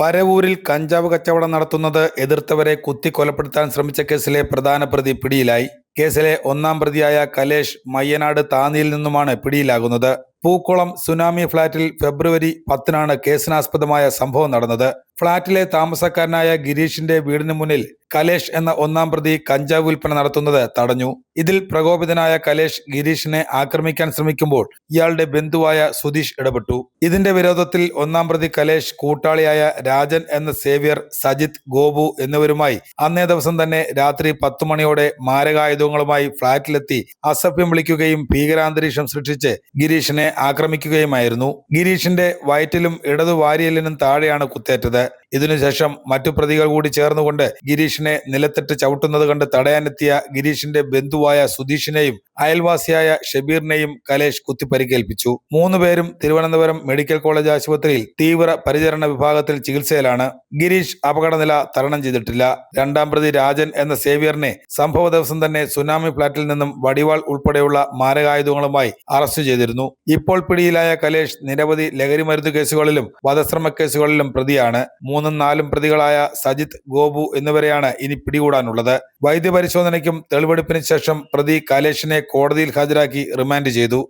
പരവൂരിൽ കഞ്ചാവ് കച്ചവടം നടത്തുന്നത് എതിർത്തവരെ കുത്തിക്കൊലപ്പെടുത്താൻ ശ്രമിച്ച കേസിലെ പ്രധാന പ്രതി പിടിയിലായി. കേസിലെ ഒന്നാം പ്രതിയായ കലേഷ് മയ്യനാട് താന്നിയിൽ നിന്നുമാണ് പിടിയിലാകുന്നത്. പൂക്കുളം സുനാമി ഫ്ളാറ്റിൽ ഫെബ്രുവരി പത്തിനാണ് കേസിനാസ്പദമായ സംഭവം നടന്നത്. ഫ്ളാറ്റിലെ താമസക്കാരനായ ഗിരീഷിന്റെ വീടിന് മുന്നിൽ കലേഷ് എന്ന ഒന്നാം പ്രതി കഞ്ചാവ് വിൽപ്പന നടത്തുന്നത് തടഞ്ഞു. ഇതിൽ പ്രകോപിതനായ കലേഷ് ഗിരീഷിനെ ആക്രമിക്കാൻ ശ്രമിക്കുമ്പോൾ ഇയാളുടെ ബന്ധുവായ സുധീഷ് ഇടപെട്ടു. ഇതിന്റെ വിരോധത്തിൽ ഒന്നാം പ്രതി കലേഷ് കൂട്ടാളിയായ രാജൻ എന്ന സേവ്യർ സജിത് ഗോപു എന്നിവരുമായി അന്നേ ദിവസം തന്നെ രാത്രി പത്തു മണിയോടെ മാരകായുധങ്ങളുമായി ഫ്ളാറ്റിലെത്തി അസഭ്യം വിളിക്കുകയും ഭീകരാന്തരീക്ഷം സൃഷ്ടിച്ച് ഗിരീഷിനെ ആക്രമിക്കുകയുമായിരുന്നു. ഗിരീഷിന്റെ വയറ്റിലും ഇടതു വാരിയലിനും താഴെയാണ് കുത്തേറ്റത്. ഇതിനുശേഷം മറ്റു പ്രതികൾ കൂടി ചേർന്നുകൊണ്ട് ഗിരീഷിനെ നിലത്തിട്ട് ചവിട്ടുന്നത് കണ്ട് തടയാനെത്തിയ ഗിരീഷിന്റെ ബന്ധുവായ സുധീഷിനെയും അയൽവാസിയായ ഷബീറിനെയും കലേഷ് കുത്തിപ്പരിക്കേൽപ്പിച്ചു. മൂന്നുപേരും തിരുവനന്തപുരം മെഡിക്കൽ കോളേജ് ആശുപത്രിയിൽ തീവ്ര പരിചരണ വിഭാഗത്തിൽ ചികിത്സയിലാണ്. ഗിരീഷ് അപകടനില തരണം ചെയ്തിട്ടില്ല. രണ്ടാം പ്രതി രാജൻ എന്ന സേവിയറിനെ സംഭവ ദിവസം തന്നെ സുനാമി ഫ്ളാറ്റിൽ നിന്നും വടിവാൾ ഉൾപ്പെടെയുള്ള മാരകായുധങ്ങളുമായി അറസ്റ്റ് ചെയ്തിരുന്നു. ഇപ്പോൾ പിടിയിലായ കലേഷ് നിരവധി ലഹരിമരുന്ന് കേസുകളിലും വധശ്രമ കേസുകളിലും പ്രതിയാണ്. മൂന്നും നാലും പ്രതികളായ സജിത് ഗോപു എന്നിവരെയാണ് ഇനി പിടികൂടാനുള്ളത്. വൈദ്യപരിശോധനയ്ക്കും തെളിവെടുപ്പിന് ശേഷം പ്രതി കലേഷിനെ കോടതിയിൽ ഹാജരാക്കി റിമാൻഡ് ചെയ്തു.